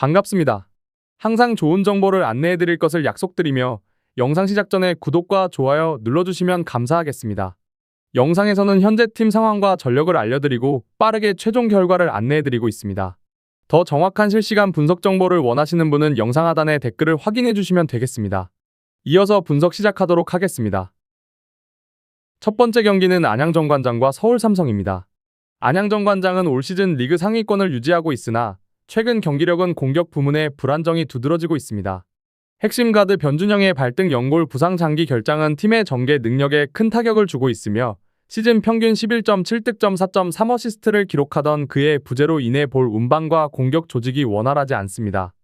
반갑습니다. 항상 좋은 정보를 안내해 드릴 것을 약속드리며 영상 시작 전에 구독과 좋아요 눌러주시면 감사하겠습니다. 영상에서는 현재 팀 상황과 전력을 알려드리고 빠르게 최종 결과를 안내해 드리고 있습니다. 더 정확한 실시간 분석 정보를 원하시는 분은 영상 하단에 댓글을 확인해 주시면 되겠습니다. 이어서 분석 시작하도록 하겠습니다. 첫 번째 경기는 안양 정관장과 서울 삼성입니다. 안양 정관장은 올 시즌 리그 상위권을 유지하고 있으나 최근 경기력은 공격 부문에 불안정이 두드러지고 있습니다. 핵심 가드 변준영의 발등 연골 부상 장기 결장은 팀의 전개 능력에 큰 타격을 주고 있으며 시즌 평균 11.7득점 4.3어시스트를 기록하던 그의 부재로 인해 볼 운반과 공격 조직이 원활하지 않습니다.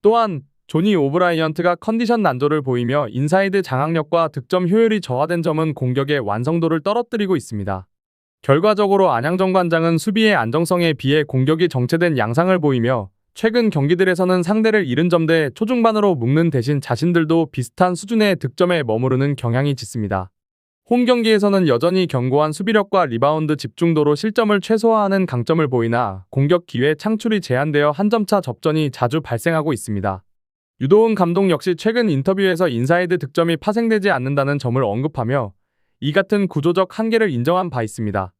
또한 조니 오브라이언트가 컨디션 난조를 보이며 인사이드 장악력과 득점 효율이 저하된 점은 공격의 완성도를 떨어뜨리고 있습니다. 결과적으로 안양정 관장은 수비의 안정성에 비해 공격이 정체된 양상을 보이며 최근 경기들에서는 상대를 잃은 점대 초중반으로 묶는 대신 자신들도 비슷한 수준의 득점에 머무르는 경향이 짙습니다. 홈 경기에서는 여전히 견고한 수비력과 리바운드 집중도로 실점을 최소화하는 강점을 보이나 공격 기회 창출이 제한되어 한 점차 접전이 자주 발생하고 있습니다. 유도훈 감독 역시 최근 인터뷰에서 인사이드 득점이 파생되지 않는다는 점을 언급하며 이 같은 구조적 한계를 인정한 바 있습니다.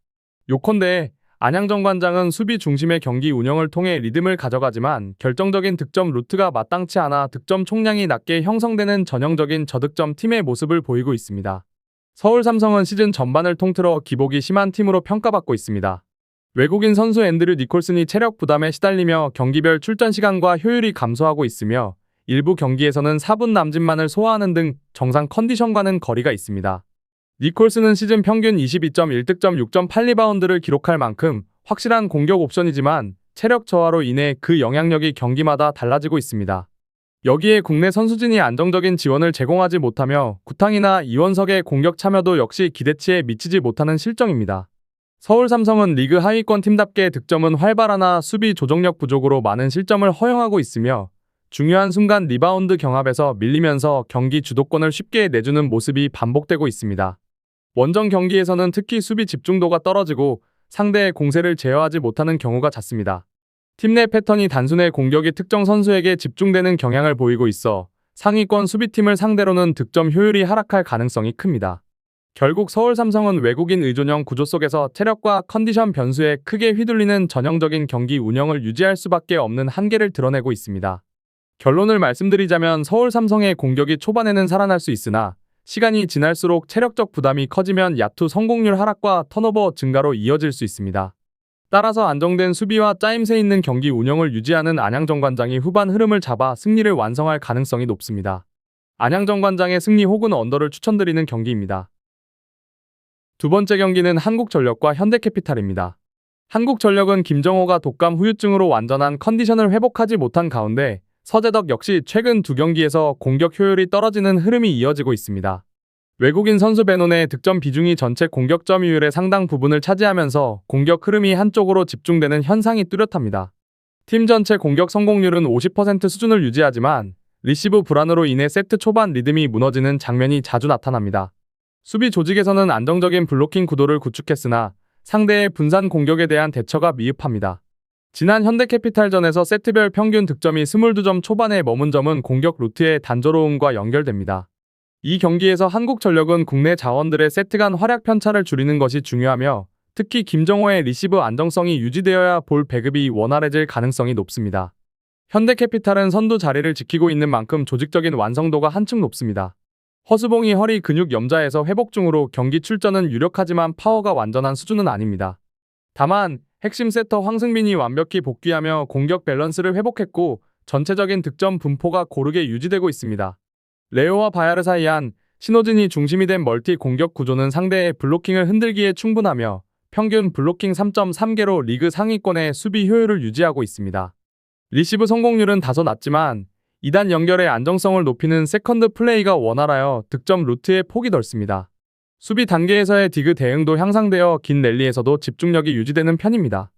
요컨대 안양정 관장은 수비 중심의 경기 운영을 통해 리듬을 가져가지만 결정적인 득점 루트가 마땅치 않아 득점 총량이 낮게 형성되는 전형적인 저득점 팀의 모습을 보이고 있습니다. 서울 삼성은 시즌 전반을 통틀어 기복이 심한 팀으로 평가받고 있습니다. 외국인 선수 앤드류 니콜슨이 체력 부담에 시달리며 경기별 출전 시간과 효율이 감소하고 있으며 일부 경기에서는 4분 남짓만을 소화하는 등 정상 컨디션과는 거리가 있습니다. 니콜스는 시즌 평균 22.1득점 6.8리바운드를 기록할 만큼 확실한 공격 옵션이지만 체력 저하로 인해 그 영향력이 경기마다 달라지고 있습니다. 여기에 국내 선수진이 안정적인 지원을 제공하지 못하며 구탕이나 이원석의 공격 참여도 역시 기대치에 미치지 못하는 실정입니다. 서울 삼성은 리그 하위권 팀답게 득점은 활발하나 수비 조정력 부족으로 많은 실점을 허용하고 있으며 중요한 순간 리바운드 경합에서 밀리면서 경기 주도권을 쉽게 내주는 모습이 반복되고 있습니다. 원정 경기에서는 특히 수비 집중도가 떨어지고 상대의 공세를 제어하지 못하는 경우가 잦습니다. 팀 내 패턴이 단순해 공격이 특정 선수에게 집중되는 경향을 보이고 있어 상위권 수비팀을 상대로는 득점 효율이 하락할 가능성이 큽니다. 결국 서울 삼성은 외국인 의존형 구조 속에서 체력과 컨디션 변수에 크게 휘둘리는 전형적인 경기 운영을 유지할 수밖에 없는 한계를 드러내고 있습니다. 결론을 말씀드리자면 서울 삼성의 공격이 초반에는 살아날 수 있으나 시간이 지날수록 체력적 부담이 커지면 야투 성공률 하락과 턴오버 증가로 이어질 수 있습니다. 따라서 안정된 수비와 짜임새 있는 경기 운영을 유지하는 안양 정관장이 후반 흐름을 잡아 승리를 완성할 가능성이 높습니다. 안양 정관장의 승리 혹은 언더를 추천드리는 경기입니다. 두 번째 경기는 한국전력과 현대캐피탈입니다. 한국전력은 김정호가 독감 후유증으로 완전한 컨디션을 회복하지 못한 가운데 서재덕 역시 최근 두 경기에서 공격 효율이 떨어지는 흐름이 이어지고 있습니다. 외국인 선수 베논의 득점 비중이 전체 공격 점유율의 상당 부분을 차지하면서 공격 흐름이 한쪽으로 집중되는 현상이 뚜렷합니다. 팀 전체 공격 성공률은 50% 수준을 유지하지만 리시브 불안으로 인해 세트 초반 리듬이 무너지는 장면이 자주 나타납니다. 수비 조직에서는 안정적인 블로킹 구도를 구축했으나 상대의 분산 공격에 대한 대처가 미흡합니다. 지난 현대캐피탈전에서 세트별 평균 득점이 22점 초반에 머문 점은 공격 루트의 단조로움과 연결됩니다. 이 경기에서 한국전력은 국내 자원들의 세트 간 활약 편차를 줄이는 것이 중요하며 특히 김정호의 리시브 안정성이 유지되어야 볼 배급이 원활해질 가능성이 높습니다. 현대캐피탈은 선두 자리를 지키고 있는 만큼 조직적인 완성도가 한층 높습니다. 허수봉이 허리 근육 염자에서 회복 중으로 경기 출전은 유력하지만 파워가 완전한 수준은 아닙니다. 다만 핵심 세터 황승민이 완벽히 복귀하며 공격 밸런스를 회복했고 전체적인 득점 분포가 고르게 유지되고 있습니다. 레오와 바야르 사이 한 신호진이 중심이 된 멀티 공격 구조는 상대의 블로킹을 흔들기에 충분하며 평균 블로킹 3.3개로 리그 상위권의 수비 효율을 유지하고 있습니다. 리시브 성공률은 다소 낮지만 2단 연결의 안정성을 높이는 세컨드 플레이가 원활하여 득점 루트의 폭이 넓습니다. 수비 단계에서의 디그 대응도 향상되어 긴 랠리에서도 집중력이 유지되는 편입니다.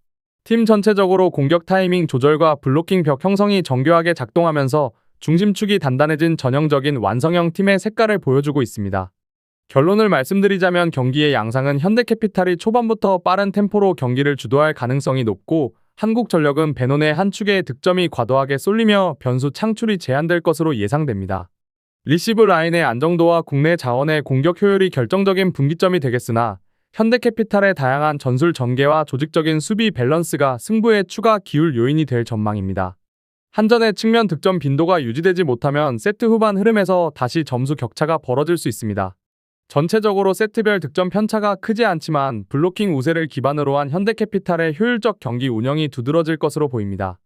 팀 전체적으로 공격 타이밍 조절과 블로킹 벽 형성이 정교하게 작동하면서 중심축이 단단해진 전형적인 완성형 팀의 색깔을 보여주고 있습니다. 결론을 말씀드리자면 경기의 양상은 현대캐피탈이 초반부터 빠른 템포로 경기를 주도할 가능성이 높고 한국전력은 베논의 한 축의 득점이 과도하게 쏠리며 변수 창출이 제한될 것으로 예상됩니다. 리시브 라인의 안정도와 국내 자원의 공격 효율이 결정적인 분기점이 되겠으나 현대캐피탈의 다양한 전술 전개와 조직적인 수비 밸런스가 승부에 추가 기울 요인이 될 전망입니다. 한전의 측면 득점 빈도가 유지되지 못하면 세트 후반 흐름에서 다시 점수 격차가 벌어질 수 있습니다. 전체적으로 세트별 득점 편차가 크지 않지만 블로킹 우세를 기반으로 한 현대캐피탈의 효율적 경기 운영이 두드러질 것으로 보입니다.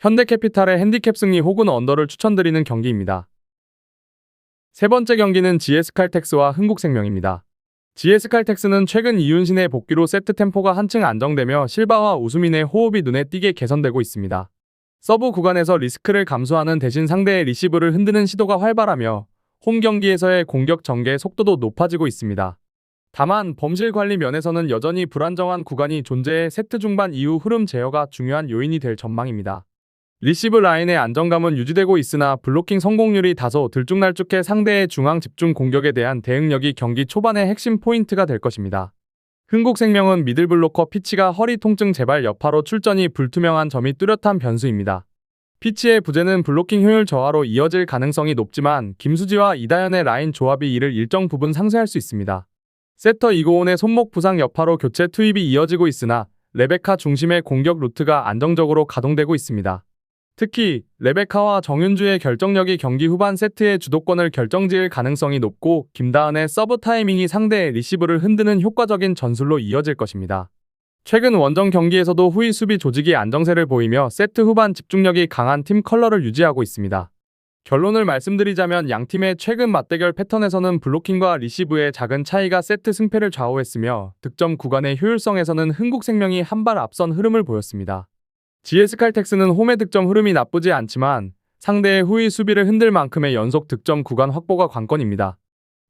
현대캐피탈의 핸디캡 승리 혹은 언더를 추천드리는 경기입니다. 세 번째 경기는 GS칼텍스와 흥국생명입니다. GS칼텍스는 최근 이윤신의 복귀로 세트 템포가 한층 안정되며 실바와 우수민의 호흡이 눈에 띄게 개선되고 있습니다. 서브 구간에서 리스크를 감수하는 대신 상대의 리시브를 흔드는 시도가 활발하며 홈 경기에서의 공격 전개 속도도 높아지고 있습니다. 다만 범실 관리 면에서는 여전히 불안정한 구간이 존재해 세트 중반 이후 흐름 제어가 중요한 요인이 될 전망입니다. 리시브 라인의 안정감은 유지되고 있으나 블로킹 성공률이 다소 들쭉날쭉해 상대의 중앙 집중 공격에 대한 대응력이 경기 초반의 핵심 포인트가 될 것입니다. 흥국생명은 미들블로커 피치가 허리 통증 재발 여파로 출전이 불투명한 점이 뚜렷한 변수입니다. 피치의 부재는 블로킹 효율 저하로 이어질 가능성이 높지만 김수지와 이다현의 라인 조합이 이를 일정 부분 상쇄할 수 있습니다. 세터 이고온의 손목 부상 여파로 교체 투입이 이어지고 있으나 레베카 중심의 공격 루트가 안정적으로 가동되고 있습니다. 특히 레베카와 정윤주의 결정력이 경기 후반 세트의 주도권을 결정지을 가능성이 높고 김다은의 서브 타이밍이 상대의 리시브를 흔드는 효과적인 전술로 이어질 것입니다. 최근 원정 경기에서도 후위 수비 조직이 안정세를 보이며 세트 후반 집중력이 강한 팀 컬러를 유지하고 있습니다. 결론을 말씀드리자면 양 팀의 최근 맞대결 패턴에서는 블로킹과 리시브의 작은 차이가 세트 승패를 좌우했으며 득점 구간의 효율성에서는 흥국생명이 한 발 앞선 흐름을 보였습니다. GS칼텍스는 홈의 득점 흐름이 나쁘지 않지만 상대의 후위 수비를 흔들 만큼의 연속 득점 구간 확보가 관건입니다.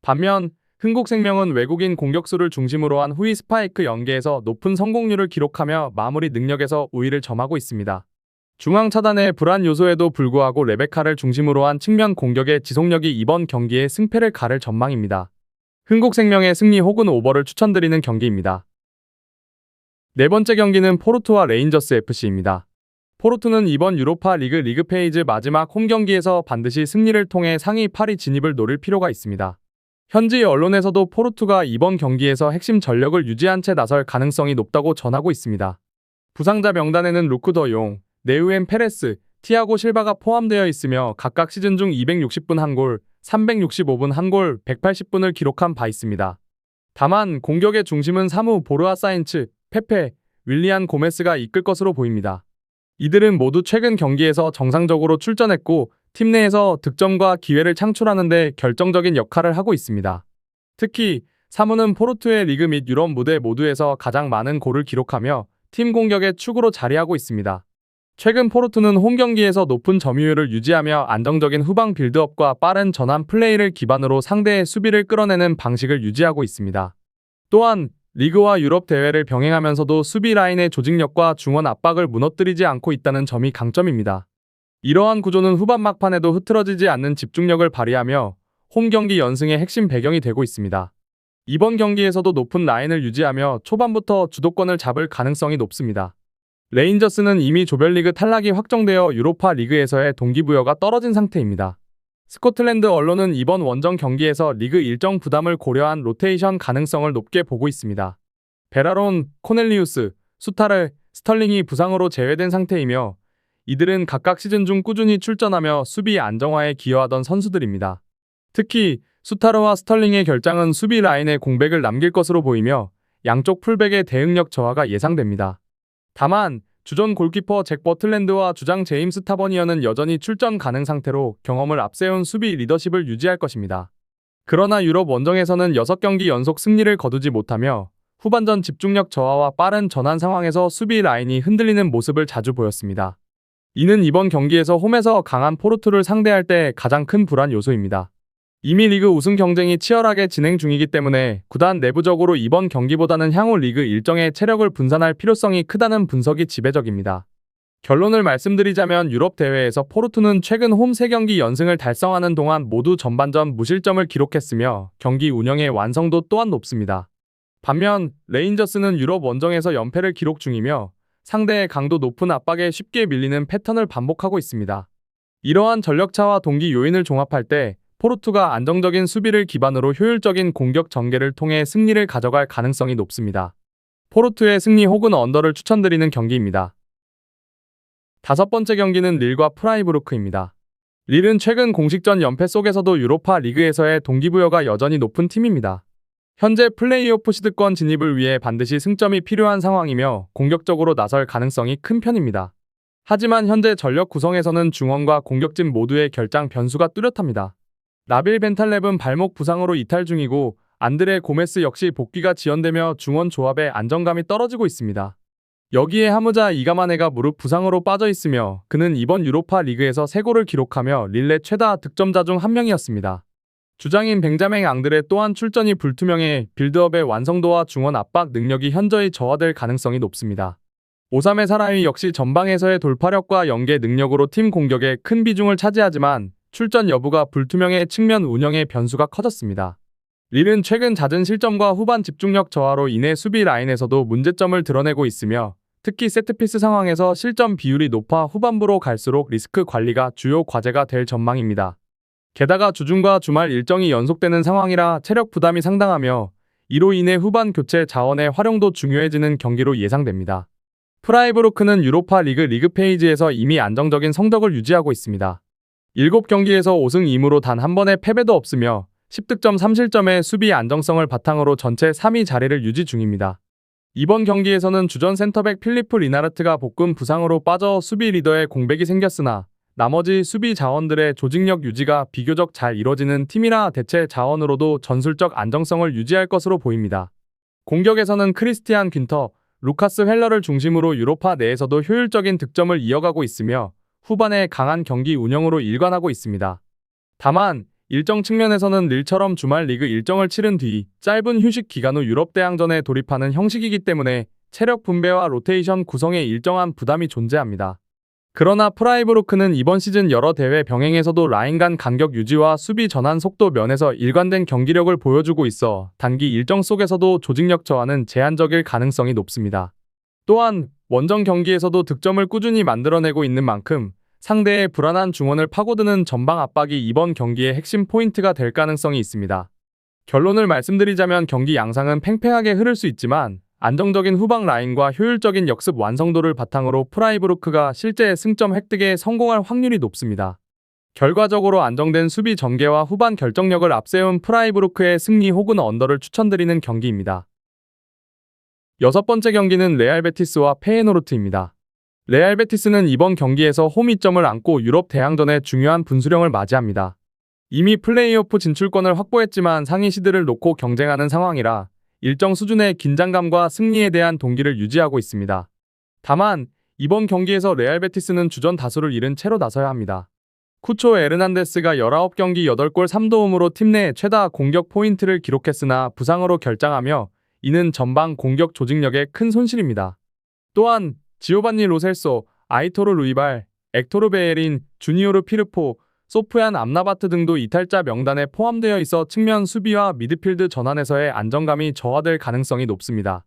반면 흥국생명은 외국인 공격수를 중심으로 한 후위 스파이크 연계에서 높은 성공률을 기록하며 마무리 능력에서 우위를 점하고 있습니다. 중앙 차단의 불안 요소에도 불구하고 레베카를 중심으로 한 측면 공격의 지속력이 이번 경기에 승패를 가를 전망입니다. 흥국생명의 승리 혹은 오버를 추천드리는 경기입니다. 네 번째 경기는 포르투와 레인저스 FC입니다. 포르투는 이번 유로파 리그 리그 페이즈 마지막 홈 경기에서 반드시 승리를 통해 상위 8위 진입을 노릴 필요가 있습니다. 현지 언론에서도 포르투가 이번 경기에서 핵심 전력을 유지한 채 나설 가능성이 높다고 전하고 있습니다. 부상자 명단에는 루크 더용, 네우엔 페레스, 티아고 실바가 포함되어 있으며 각각 시즌 중 260분 한 골, 365분 한 골, 180분을 기록한 바 있습니다. 다만 공격의 중심은 사무 보르아 사인츠, 페페, 윌리안 고메스가 이끌 것으로 보입니다. 이들은 모두 최근 경기에서 정상적으로 출전했고 팀 내에서 득점과 기회를 창출하는 데 결정적인 역할을 하고 있습니다. 특히 사무는 포르투의 리그 및 유럽 무대 모두에서 가장 많은 골을 기록하며 팀 공격의 축으로 자리하고 있습니다. 최근 포르투는 홈 경기에서 높은 점유율을 유지하며 안정적인 후방 빌드업과 빠른 전환 플레이를 기반으로 상대의 수비를 끌어내는 방식을 유지하고 있습니다. 또한 리그와 유럽 대회를 병행하면서도 수비 라인의 조직력과 중원 압박을 무너뜨리지 않고 있다는 점이 강점입니다. 이러한 구조는 후반 막판에도 흐트러지지 않는 집중력을 발휘하며 홈 경기 연승의 핵심 배경이 되고 있습니다. 이번 경기에서도 높은 라인을 유지하며 초반부터 주도권을 잡을 가능성이 높습니다. 레인저스는 이미 조별리그 탈락이 확정되어 유로파 리그에서의 동기부여가 떨어진 상태입니다. 스코틀랜드 언론은 이번 원정 경기에서 리그 일정 부담을 고려한 로테이션 가능성을 높게 보고 있습니다. 베라론, 코넬리우스, 수타르, 스털링이 부상으로 제외된 상태이며 이들은 각각 시즌 중 꾸준히 출전하며 수비 안정화에 기여하던 선수들입니다. 특히 수타르와 스털링의 결장은 수비 라인에 공백을 남길 것으로 보이며 양쪽 풀백의 대응력 저하가 예상됩니다. 다만 주전 골키퍼 잭 버틀랜드와 주장 제임스 타버니어는 여전히 출전 가능 상태로 경험을 앞세운 수비 리더십을 유지할 것입니다. 그러나 유럽 원정에서는 6경기 연속 승리를 거두지 못하며 후반전 집중력 저하와 빠른 전환 상황에서 수비 라인이 흔들리는 모습을 자주 보였습니다. 이는 이번 경기에서 홈에서 강한 포르투를 상대할 때 가장 큰 불안 요소입니다. 이미 리그 우승 경쟁이 치열하게 진행 중이기 때문에 구단 내부적으로 이번 경기보다는 향후 리그 일정에 체력을 분산할 필요성이 크다는 분석이 지배적입니다. 결론을 말씀드리자면 유럽 대회에서 포르투는 최근 홈 3경기 연승을 달성하는 동안 모두 전반전 무실점을 기록했으며 경기 운영의 완성도 또한 높습니다. 반면 레인저스는 유럽 원정에서 연패를 기록 중이며 상대의 강도 높은 압박에 쉽게 밀리는 패턴을 반복하고 있습니다. 이러한 전력차와 동기 요인을 종합할 때 포르투가 안정적인 수비를 기반으로 효율적인 공격 전개를 통해 승리를 가져갈 가능성이 높습니다. 포르투의 승리 혹은 언더를 추천드리는 경기입니다. 다섯 번째 경기는 릴과 프라이부르크입니다. 릴은 최근 공식전 연패 속에서도 유로파 리그에서의 동기부여가 여전히 높은 팀입니다. 현재 플레이오프 시드권 진입을 위해 반드시 승점이 필요한 상황이며 공격적으로 나설 가능성이 큰 편입니다. 하지만 현재 전력 구성에서는 중원과 공격진 모두의 결장 변수가 뚜렷합니다. 라빌 벤탈렙은 발목 부상으로 이탈 중이고 안드레 고메스 역시 복귀가 지연되며 중원 조합의 안정감이 떨어지고 있습니다. 여기에 하무자 이가마네가 무릎 부상으로 빠져 있으며 그는 이번 유로파 리그에서 3골을 기록하며 릴레 최다 득점자 중 한 명이었습니다. 주장인 뱅자맹 앙드레 또한 출전이 불투명해 빌드업의 완성도와 중원 압박 능력이 현저히 저하될 가능성이 높습니다. 오삼의 사람이 역시 전방에서의 돌파력과 연계 능력으로 팀 공격에 큰 비중을 차지하지만 출전 여부가 불투명해 측면 운영의 변수가 커졌습니다. 릴은 최근 잦은 실점과 후반 집중력 저하로 인해 수비 라인에서도 문제점을 드러내고 있으며 특히 세트피스 상황에서 실점 비율이 높아 후반부로 갈수록 리스크 관리가 주요 과제가 될 전망입니다. 게다가 주중과 주말 일정이 연속되는 상황이라 체력 부담이 상당하며 이로 인해 후반 교체 자원의 활용도 중요해지는 경기로 예상됩니다. 프라이브로크는 유로파 리그 리그 페이지에서 이미 안정적인 성적을 유지하고 있습니다. 7경기에서 5승 2무로 단 한 번의 패배도 없으며 10득점 3실점의 수비 안정성을 바탕으로 전체 3위 자리를 유지 중입니다. 이번 경기에서는 주전 센터백 필리프 리나르트가 복근 부상으로 빠져 수비 리더의 공백이 생겼으나 나머지 수비 자원들의 조직력 유지가 비교적 잘 이뤄지는 팀이라 대체 자원으로도 전술적 안정성을 유지할 것으로 보입니다. 공격에서는 크리스티안 퀸터, 루카스 헬러를 중심으로 유로파 내에서도 효율적인 득점을 이어가고 있으며 후반에 강한 경기 운영으로 일관하고 있습니다. 다만 일정 측면에서는 릴처럼 주말 리그 일정을 치른 뒤 짧은 휴식 기간 후 유럽 대항전에 돌입하는 형식이기 때문에 체력 분배와 로테이션 구성에 일정한 부담이 존재합니다. 그러나 프라이브로크는 이번 시즌 여러 대회 병행에서도 라인 간 간격 유지와 수비 전환 속도 면에서 일관된 경기력을 보여주고 있어 단기 일정 속에서도 조직력 저하는 제한적일 가능성이 높습니다. 또한 원정 경기에서도 득점을 꾸준히 만들어내고 있는 만큼 상대의 불안한 중원을 파고드는 전방 압박이 이번 경기의 핵심 포인트가 될 가능성이 있습니다. 결론을 말씀드리자면 경기 양상은 팽팽하게 흐를 수 있지만 안정적인 후방 라인과 효율적인 역습 완성도를 바탕으로 프라이브루크가 실제 승점 획득에 성공할 확률이 높습니다. 결과적으로 안정된 수비 전개와 후반 결정력을 앞세운 프라이브루크의 승리 혹은 언더를 추천드리는 경기입니다. 여섯 번째 경기는 레알 베티스와 페에노르트입니다. 레알 베티스는 이번 경기에서 홈 이점을 안고 유럽 대항전의 중요한 분수령을 맞이합니다. 이미 플레이오프 진출권을 확보했지만 상위 시드를 놓고 경쟁하는 상황이라 일정 수준의 긴장감과 승리에 대한 동기를 유지하고 있습니다. 다만 이번 경기에서 레알 베티스는 주전 다수를 잃은 채로 나서야 합니다. 쿠초 에르난데스가 19경기 8골 3도움으로 팀 내 최다 공격 포인트를 기록했으나 부상으로 결장하며 이는 전방 공격 조직력에 큰 손실입니다. 또한 지오반니 로셀소, 아이토르 루이발, 엑토르 베에린, 주니오르 피르포, 소프얀 암나바트 등도 이탈자 명단에 포함되어 있어 측면 수비와 미드필드 전환에서의 안정감이 저하될 가능성이 높습니다.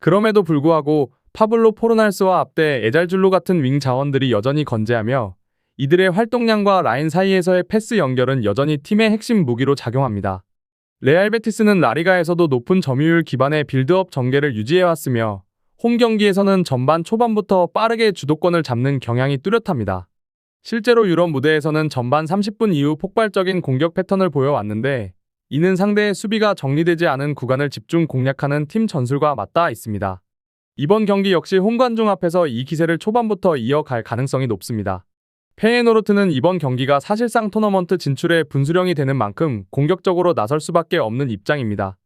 그럼에도 불구하고 파블로 포르날스와 앞대 에잘줄로 같은 윙 자원들이 여전히 건재하며 이들의 활동량과 라인 사이에서의 패스 연결은 여전히 팀의 핵심 무기로 작용합니다. 레알 베티스는 라리가에서도 높은 점유율 기반의 빌드업 전개를 유지해왔으며 홈 경기에서는 전반 초반부터 빠르게 주도권을 잡는 경향이 뚜렷합니다. 실제로 유럽 무대에서는 전반 30분 이후 폭발적인 공격 패턴을 보여왔는데 이는 상대의 수비가 정리되지 않은 구간을 집중 공략하는 팀 전술과 맞닿아 있습니다. 이번 경기 역시 홈관중 앞에서 이 기세를 초반부터 이어갈 가능성이 높습니다. 페에노르트는 이번 경기가 사실상 토너먼트 진출의 분수령이 되는 만큼 공격적으로 나설 수밖에 없는 입장입니다.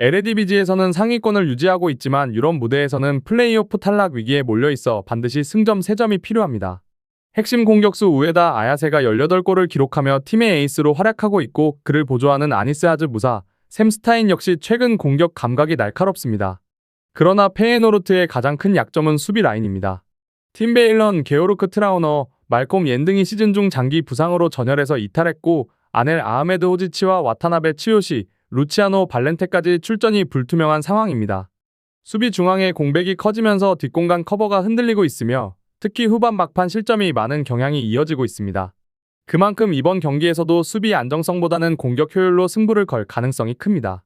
LADBG에서는 상위권을 유지하고 있지만 유럽 무대에서는 플레이오프 탈락 위기에 몰려 있어 반드시 승점 3점이 필요합니다. 핵심 공격수 우에다 아야세가 18골을 기록하며 팀의 에이스로 활약하고 있고 그를 보조하는 아니스 하즈 무사, 샘 스타인 역시 최근 공격 감각이 날카롭습니다. 그러나 페에노르트의 가장 큰 약점은 수비 라인입니다. 팀 베일런, 게오르크 트라우너, 말콤 옌 등이 시즌 중 장기 부상으로 전열에서 이탈했고 아넬 아흐메드 호지치와 와타나베 치요시, 루치아노 발렌테까지 출전이 불투명한 상황입니다. 수비 중앙의 공백이 커지면서 뒷공간 커버가 흔들리고 있으며 특히 후반 막판 실점이 많은 경향이 이어지고 있습니다. 그만큼 이번 경기에서도 수비 안정성보다는 공격 효율로 승부를 걸 가능성이 큽니다.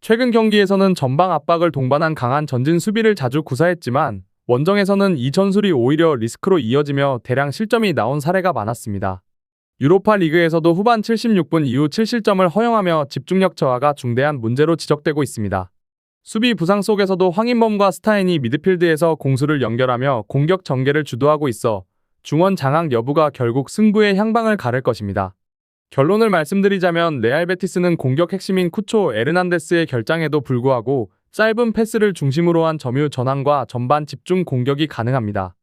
최근 경기에서는 전방 압박을 동반한 강한 전진 수비를 자주 구사했지만 원정에서는 이 전술이 오히려 리스크로 이어지며 대량 실점이 나온 사례가 많았습니다. 유로파 리그에서도 후반 76분 이후 7실점을 허용하며 집중력 저하가 중대한 문제로 지적되고 있습니다. 수비 부상 속에서도 황인범과 스타인이 미드필드에서 공수를 연결하며 공격 전개를 주도하고 있어 중원 장악 여부가 결국 승부의 향방을 가를 것입니다. 결론을 말씀드리자면 레알 베티스는 공격 핵심인 쿠초 에르난데스의 결장에도 불구하고 짧은 패스를 중심으로 한 점유 전환과 전반 집중 공격이 가능합니다.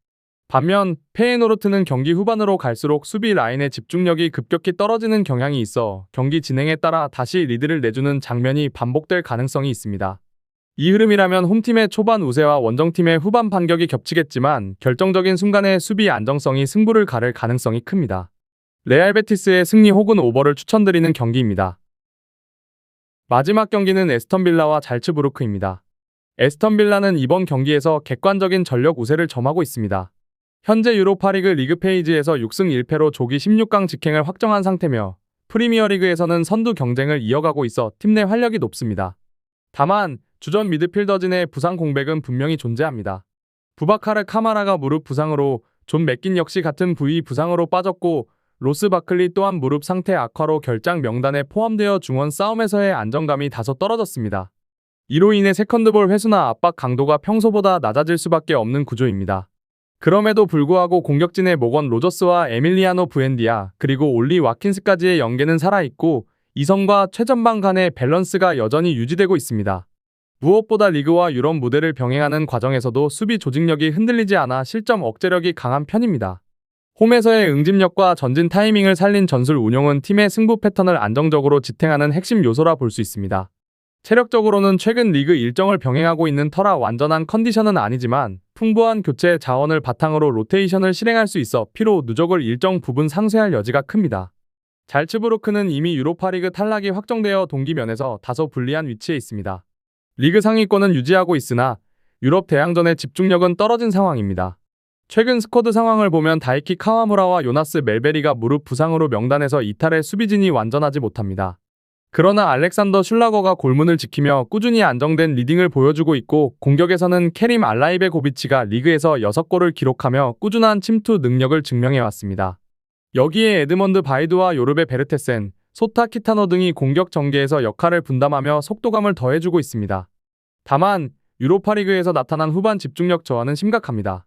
반면 페에노르트는 경기 후반으로 갈수록 수비 라인의 집중력이 급격히 떨어지는 경향이 있어 경기 진행에 따라 다시 리드를 내주는 장면이 반복될 가능성이 있습니다. 이 흐름이라면 홈팀의 초반 우세와 원정팀의 후반 반격이 겹치겠지만 결정적인 순간의 수비 안정성이 승부를 가를 가능성이 큽니다. 레알 베티스의 승리 혹은 오버를 추천드리는 경기입니다. 마지막 경기는 에스턴 빌라와 잘츠부르크입니다. 에스턴 빌라는 이번 경기에서 객관적인 전력 우세를 점하고 있습니다. 현재 유로파리그 리그 페이지에서 6승 1패로 조기 16강 직행을 확정한 상태며 프리미어리그에서는 선두 경쟁을 이어가고 있어 팀 내 활력이 높습니다. 다만 주전 미드필더진의 부상 공백은 분명히 존재합니다. 부바카르 카마라가 무릎 부상으로 존 맥긴 역시 같은 부위 부상으로 빠졌고 로스 바클리 또한 무릎 상태 악화로 결장 명단에 포함되어 중원 싸움에서의 안정감이 다소 떨어졌습니다. 이로 인해 세컨드볼 회수나 압박 강도가 평소보다 낮아질 수밖에 없는 구조입니다. 그럼에도 불구하고 공격진의 모건 로저스와 에밀리아노 부엔디아 그리고 올리 와킨스까지의 연계는 살아있고 이성과 최전방 간의 밸런스가 여전히 유지되고 있습니다. 무엇보다 리그와 유럽 무대를 병행하는 과정에서도 수비 조직력이 흔들리지 않아 실점 억제력이 강한 편입니다. 홈에서의 응집력과 전진 타이밍을 살린 전술 운용은 팀의 승부 패턴을 안정적으로 지탱하는 핵심 요소라 볼 수 있습니다. 체력적으로는 최근 리그 일정을 병행하고 있는 터라 완전한 컨디션은 아니지만 풍부한 교체 자원을 바탕으로 로테이션을 실행할 수 있어 피로 누적을 일정 부분 상쇄할 여지가 큽니다. 잘츠부르크는 이미 유로파리그 탈락이 확정되어 동기면에서 다소 불리한 위치에 있습니다. 리그 상위권은 유지하고 있으나 유럽 대항전의 집중력은 떨어진 상황입니다. 최근 스쿼드 상황을 보면 다이키 카와무라와 요나스 멜베리가 무릎 부상으로 명단에서 이탈해 수비진이 완전하지 못합니다. 그러나 알렉산더 슐라거가 골문을 지키며 꾸준히 안정된 리딩을 보여주고 있고 공격에서는 캐림 알라이베고비치가 리그에서 6골을 기록하며 꾸준한 침투 능력을 증명해왔습니다. 여기에 에드먼드 바이드와 요르베 베르테센, 소타 키타노 등이 공격 전개에서 역할을 분담하며 속도감을 더해주고 있습니다. 다만 유로파리그에서 나타난 후반 집중력 저하는 심각합니다.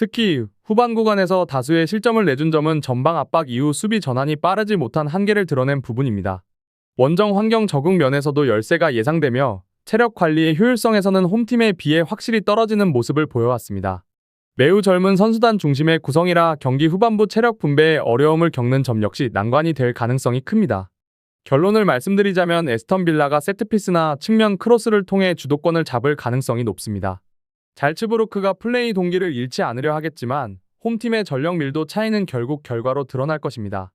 특히 후반 구간에서 다수의 실점을 내준 점은 전방 압박 이후 수비 전환이 빠르지 못한 한계를 드러낸 부분입니다. 원정 환경 적응 면에서도 열세가 예상되며 체력 관리의 효율성에서는 홈팀에 비해 확실히 떨어지는 모습을 보여왔습니다. 매우 젊은 선수단 중심의 구성이라 경기 후반부 체력 분배에 어려움을 겪는 점 역시 난관이 될 가능성이 큽니다. 결론을 말씀드리자면 에스턴 빌라가 세트피스나 측면 크로스를 통해 주도권을 잡을 가능성이 높습니다. 잘츠부르크가 플레이 동기를 잃지 않으려 하겠지만 홈팀의 전력 밀도 차이는 결국 결과로 드러날 것입니다.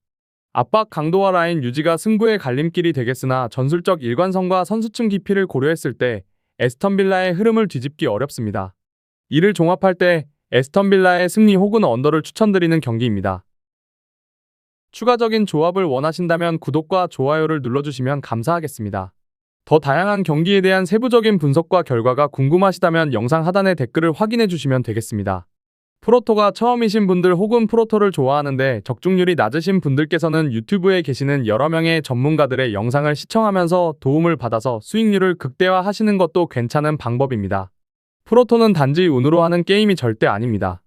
압박 강도와 라인 유지가 승부의 갈림길이 되겠으나 전술적 일관성과 선수층 깊이를 고려했을 때 에스턴 빌라의 흐름을 뒤집기 어렵습니다. 이를 종합할 때 에스턴 빌라의 승리 혹은 언더를 추천드리는 경기입니다. 추가적인 조합을 원하신다면 구독과 좋아요를 눌러주시면 감사하겠습니다. 더 다양한 경기에 대한 세부적인 분석과 결과가 궁금하시다면 영상 하단에 댓글을 확인해 주시면 되겠습니다. 프로토가 처음이신 분들 혹은 프로토를 좋아하는데 적중률이 낮으신 분들께서는 유튜브에 계시는 여러 명의 전문가들의 영상을 시청하면서 도움을 받아서 수익률을 극대화하시는 것도 괜찮은 방법입니다. 프로토는 단지 운으로 하는 게임이 절대 아닙니다.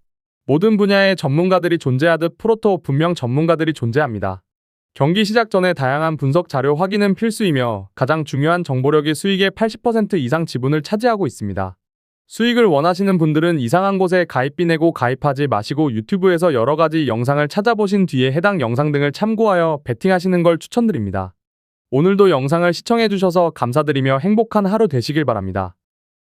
모든 분야의 전문가들이 존재하듯 프로토 분명 전문가들이 존재합니다. 경기 시작 전에 다양한 분석 자료 확인은 필수이며 가장 중요한 정보력이 수익의 80% 이상 지분을 차지하고 있습니다. 수익을 원하시는 분들은 이상한 곳에 가입비 내고 가입하지 마시고 유튜브에서 여러 가지 영상을 찾아보신 뒤에 해당 영상 등을 참고하여 베팅하시는 걸 추천드립니다. 오늘도 영상을 시청해주셔서 감사드리며 행복한 하루 되시길 바랍니다.